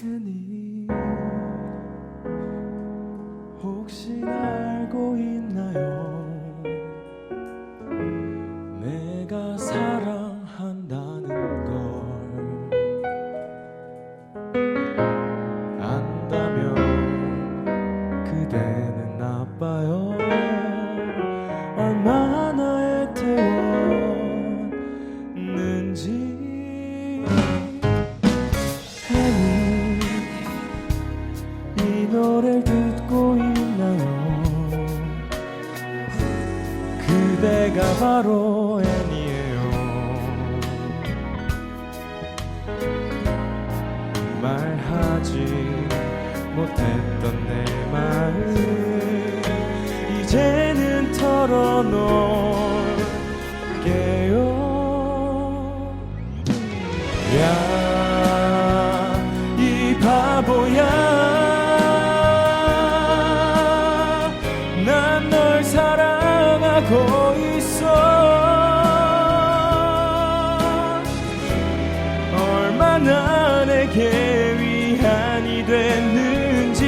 着你。 바로 애니에요. 말하지 못했던 내 마음 이제는 털어놓을게요. 야 이 바보야. 난 널 사랑하고 나 내게 위안이 됐는지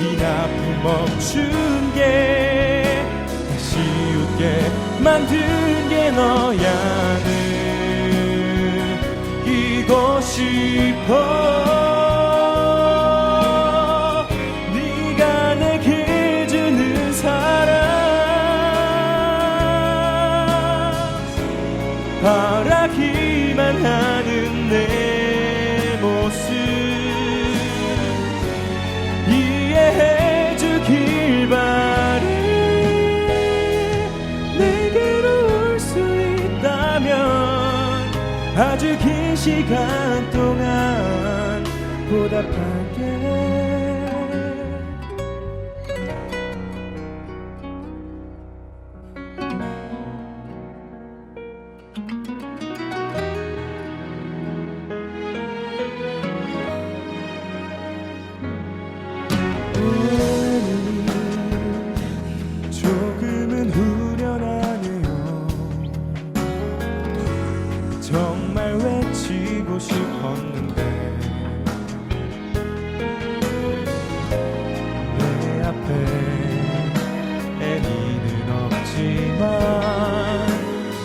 이 아픔 멈춘 게 다시 웃게 만든 게 너야는 이고 싶어 바라기만 하는 내 아주 긴 시간 동안 보답할게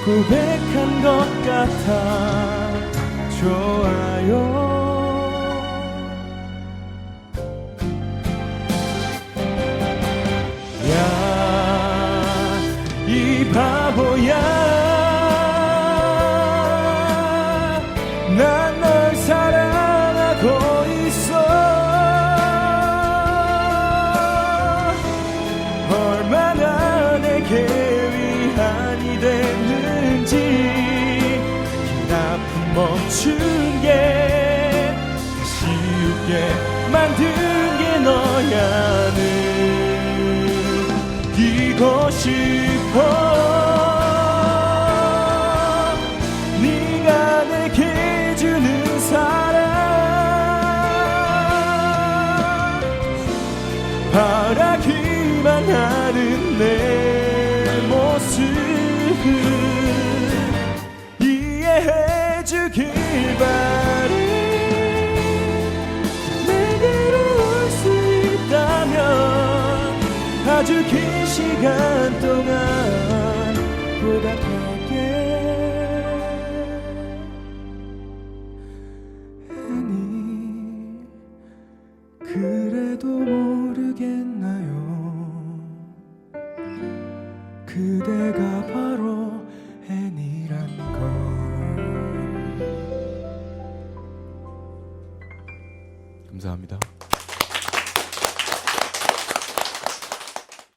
고백한 것 같아 좋아요 야, 이 바보야. 멈춘 게 다시 웃게 만든 게 너야는 이고 싶어 아주 긴 시간 동안 보답할게. 아니 그래도 모르겠나요? 그대가 바로 애니란 걸. 감사합니다